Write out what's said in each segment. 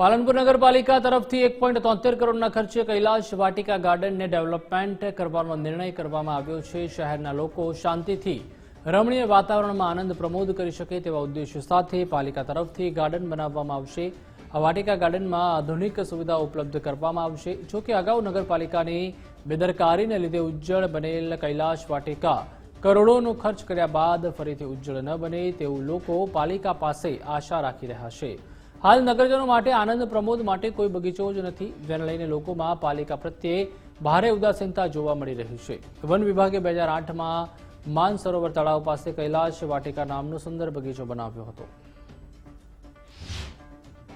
પાલનપુર નગરપાલિકા તરફથી એક પોઈન્ટ તોતેર કરોડના ખર્ચે કૈલાશ વાટિકા ગાર્ડનને ડેવલપમેન્ટ કરવાનો નિર્ણય કરવામાં આવ્યો છે. શહેરના લોકો શાંતિથી રમણીય વાતાવરણમાં આનંદ પ્રમોદ કરી શકે તેવા ઉદ્દેશ્ય સાથે પાલિકા તરફથી ગાર્ડન બનાવવામાં આવશે. આ વાટિકા ગાર્ડનમાં આધુનિક સુવિધા ઉપલબ્ધ કરવામાં આવશે. જોકે અગાઉ નગરપાલિકાની બેદરકારીને લીધે ઉજ્જળ બનેલ કૈલાશ વાટિકા કરોડોનો ખર્ચ કર્યા બાદ ફરીથી ઉજ્જળ ન બને તેવું લોકો પાલિકા પાસે આશા રાખી રહ્યા છે. હાલ નગરજનો માટે આનંદ પ્રમોદ માટે કોઈ બગીચો જ નથી. જેને લઈને લોકોમાં પાલિકા પ્રત્યે ભારે ઉદાસીનતા જોવા મળી રહી છે. વન વિભાગે બે હજાર આઠમાં માનસરોવર તળાવ પાસે કૈલાશ વાટિકા નામનો સુંદર બગીચો બનાવ્યો હતો.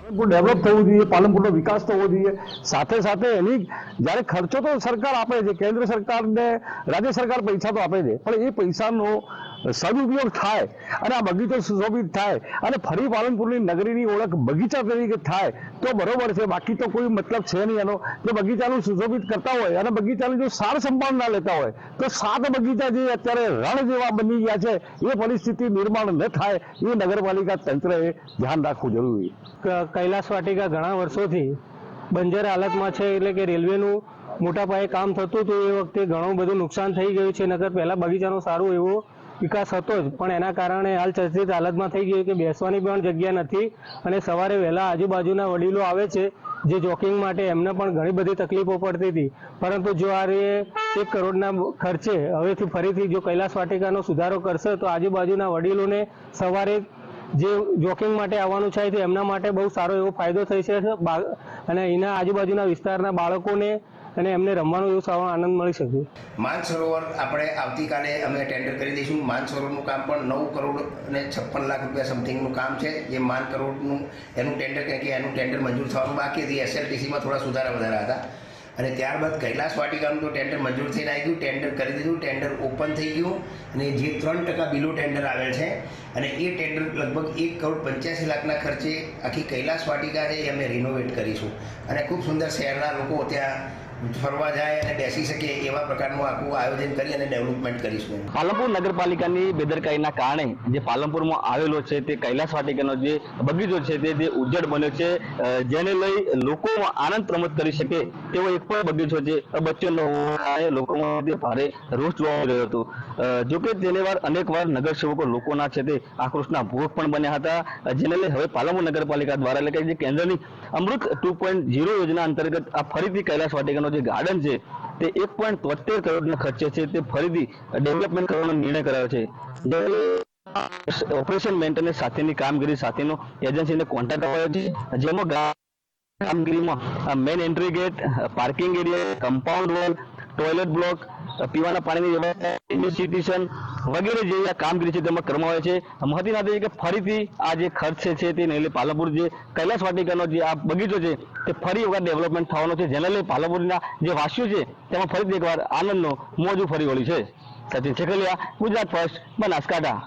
પાલનપુર ડેવલપ થવું જોઈએ, પાલનપુરનો વિકાસ થવો જોઈએ. સાથે સાથે એની જ્યારે ખર્ચો તો સરકાર આપે છે, કેન્દ્ર સરકારને રાજ્ય સરકાર પૈસા તો આપે છે. પણ એ પૈસાનો સદુપયોગ થાય અને આ બગીચો સુશોભિત થાય અને ફરી પાલનપુરની નગરીની ઓળખ બગીચા તરીકે થાય, તો બરોબર છે. બાકી તો કોઈ મતલબ છે નહીં એનો. જો બગીચાનું સુશોભિત કરતા હોય અને બગીચાની જો સાર સંભાળ ના લેતા હોય, તો સાત બગીચા જે અત્યારે રણ જેવા બની ગયા છે, એ પરિસ્થિતિ નિર્માણ ન થાય, એ નગરપાલિકા તંત્રએ ધ્યાન રાખવું જરૂરી. કૈલાસ વાટિકા ઘણા વર્ષોથી બંજર હાલતમાં છે, એટલે કે રેલવેનું મોટા પાયે કામ થતું હતું એ વખતે ઘણું બધું નુકસાન થઈ ગયું છે. નગર પહેલાં બગીચાનો સારો એવો વિકાસ હતો જ. પણ એના કારણે હાલ ચર્ચિત હાલતમાં થઈ ગયું કે બેસવાની પણ જગ્યા નથી અને સવારે વહેલા આજુબાજુના વડીલો આવે છે જે જોકિંગ માટે એમને પણ ઘણી બધી તકલીફો પડતી હતી. પરંતુ જો આ રે એક કરોડના ખર્ચે હવેથી ફરીથી જો કૈલાસ વાટિકાનો સુધારો કરશે, તો આજુબાજુના વડીલોને સવારે જે જોકિંગ માટે આવવાનું છે, એમના માટે બહુ સારો એવો ફાયદો થઈ છે. અને એના આજુબાજુના વિસ્તારના બાળકોને અને એમને રમવાનો એવો સારો આનંદ મળી શકે. માનસરોવર આપણે આવતીકાલે અમે ટેન્ડર કરી દઈશું. માનસરોવરનું કામ પણ નવ કરોડ અને છપ્પન લાખ રૂપિયા સમથિંગનું કામ છે. જે માન કરોડનું એનું ટેન્ડર કે એનું ટેન્ડર મંજૂર થવાનું બાકી હતી. એસએલટીસીમાં થોડા સુધારા વધારા હતા. અને ત્યારબાદ કૈલાસ વાટિકાનું તો ટેન્ડર મંજૂર થઈને આવી ગયું. ટેન્ડર કરી દીધું. ટેન્ડર ઓપન થઈ ગયું. અને જે ત્રણ ટકા બિલો ટેન્ડર આવેલ છે. અને એ ટેન્ડર લગભગ એક કરોડ પંચ્યાસી લાખના ખર્ચે આખી કૈલાસ વાટિકા છે એ અમે રિનોવેટ કરીશું. અને ખૂબ સુંદર શહેરના લોકો ત્યાં ફરવા જાય અને બેસી શકે એવા પ્રકારનું આખું આયોજન કરી અને ડેવલપમેન્ટ કરીશું પાલનપુર નગરપાલિકાની બેદરકારીના કારણે જે પાલનપુરમાં આવેલો છે તે કૈલાસ વાટિકાનો જે બગીચો છે તે જે ઉજ્જડ બન્યો છે જેને લઈ લોકો આનંદ પ્રમોદ કરી શકે તેવો એક પણ બગીચો છે. બચ્ચોનો લોકોમાં ભારે રોષ જોવા મળી રહ્યો હતો. જો કે તેને વાર અનેક વાર નગરસેવકો લોકોના છે તે આક્રોશના ભોગ પણ બન્યા હતા. જેને લઈ હવે પાલનપુર નગરપાલિકા દ્વારા એટલે કે જે કેન્દ્રની અમૃત ટુ પોઈન્ટ ઝીરો યોજના અંતર્ગત આ ફરીથી કૈલાસ વાટિકાનો જે ગાર્ડન છે, તે એક પોઈન્ટ તોતેર કરોડના ખર્ચે છે, તે ફરીથી ડેવલપમેન્ટ કરવાનો નિર્ણય કરાયો છે. ઓપરેશન મેન્ટેનન્સ સાથેની કામગીરી સાથેનો એજન્સીને કોન્ટ્રાક્ટ અપાયો છે, જેમાં કામગીરીમાં main entry gate parking area compound wall toilet block પીવાના પાણીની વ્યવસ્થા ઇન્સ્ટિટ્યુશન વગેરે જે આ કામગીરી છે તેમાં કરવામાં આવે છે. મહત્વની વાત કે ફરીથી આ જે ખર્ચ છે તે લઈ પાલનપુર જે કૈલાસ વાટિકાનો જે આ બગીચો છે તે ફરી વખત ડેવલપમેન્ટ થવાનો છે. જેને લઈ પાલનપુરના જે વાસીઓ છે તેમાં ફરીથી એકવાર આનંદનો મોજું ફરી વળ્યું છે. સચિન શેખલિયા ગુજરાત ફર્સ્ટ બનાસકાંઠા.